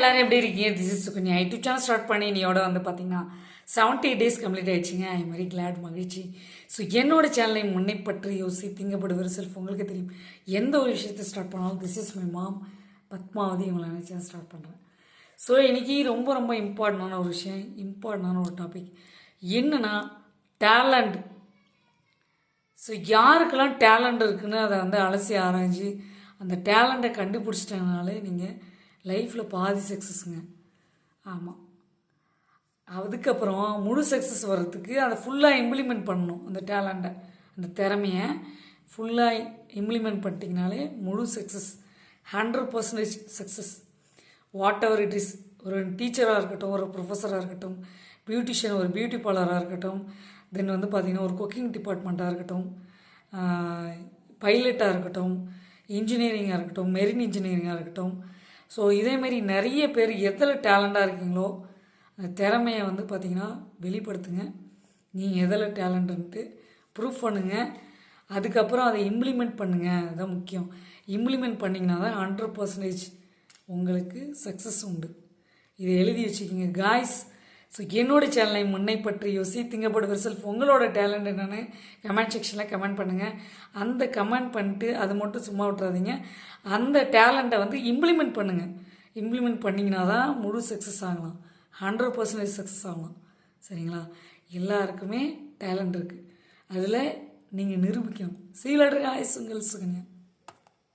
எல்லாரும் எப்படி இருக்கீங்க? This is Sukanya YouTube channel start பண்ணி நீயோட வந்து பார்த்தீங்கன்னா செவன்ட்டி டேஸ் கம்ப்ளீட் ஆயிடுச்சுங்க. ஐ மாதிரி கிளாட் மகிழ்ச்சி. ஸோ என்னோட சேனலை முன்னை பற்றி யோசி திங்கப்படுவர் செல்ஃப் உங்களுக்கு தெரியும். எந்த ஒரு விஷயத்தை ஸ்டார்ட் பண்ணாலும் this is my mom Padmavathi இவங்களை நினச்சி ஸ்டார்ட் பண்ணுறேன் ஸோ இன்றைக்கி ரொம்ப ரொம்ப இம்பார்ட்டண்டான ஒரு விஷயம் இம்பார்ட்டண்டான ஒரு டாபிக் என்னன்னா டேலண்ட் ஸோ யாருக்கெல்லாம் டேலண்ட் இருக்குன்னு அதை வந்து அலசி ஆராய்ஞ்சு அந்த டேலண்ட்டை கண்டுபிடிச்சிட்டனாலே நீங்கள் லைஃப்பில் பாதி சக்ஸஸ்ங்க ஆமாம் அதுக்கப்புறம் முழு சக்ஸஸ் வர்றதுக்கு அதை ஃபுல்லாக இம்ப்ளிமெண்ட் பண்ணணும் அந்த டேலண்ட்டை அந்த திறமையை ஃபுல்லாக இம்ப்ளிமெண்ட் பண்ணிட்டீங்கனாலே முழு success hundred percentage success whatever it is ஒரு டீச்சராக இருக்கட்டும் ஒரு ப்ரொஃபஸராக இருக்கட்டும் பியூட்டிஷியன் ஒரு பியூட்டி பார்லராக இருக்கட்டும் தென் வந்து பார்த்திங்கன்னா ஒரு குக்கிங் டிபார்ட்மெண்ட்டாக இருக்கட்டும் பைலட்டாக இருக்கட்டும் இன்ஜினியரிங்காக இருக்கட்டும் மெரின் இன்ஜினியரிங்காக இருக்கட்டும் ஸோ இதேமாரி நிறைய பேர் எதில் டேலண்ட்டாக இருக்கீங்களோ அந்த திறமையை வந்து பார்த்திங்கன்னா வெளிப்படுத்துங்க. நீங்கள் எதில் டேலண்ட்டுன்ட்டு ப்ரூஃப் பண்ணுங்கள் அதுக்கப்புறம் அதை இம்ப்ளிமெண்ட் பண்ணுங்கள் அதுதான் முக்கியம். இம்ப்ளிமெண்ட் பண்ணிங்கன்னா தான் ஹண்ட்ரட் பர்சன்டேஜ் உங்களுக்கு சக்ஸஸ் உண்டு. இதை எழுதி வச்சுக்கிங்க. காய்ஸ் ஸோ என்னோட சேனலை முன்னை பற்றி யோசி திங்கப்படு செல்ஃப் உங்களோட டேலண்ட் என்னென்னு கமெண்ட் செக்ஷனில் கமெண்ட் பண்ணுங்கள் அந்த கமெண்ட் பண்ணிட்டு அது மட்டும் சும்மா விட்றாதீங்க அந்த டேலண்ட்டை வந்து இம்ப்ளிமெண்ட் பண்ணுங்கள் இம்ப்ளிமெண்ட் பண்ணிங்கன்னா தான் முழு சக்ஸஸ் ஆகலாம். ஹண்ட்ரட் பர்சன்டேஜ் சக்ஸஸ் ஆகலாம். சரிங்களா? எல்லாருக்குமே டேலண்ட் இருக்குது அதில் நீங்கள் நிரூபிக்கணும். சீலடர் ஆயுசுங்கள் சுகன்யா.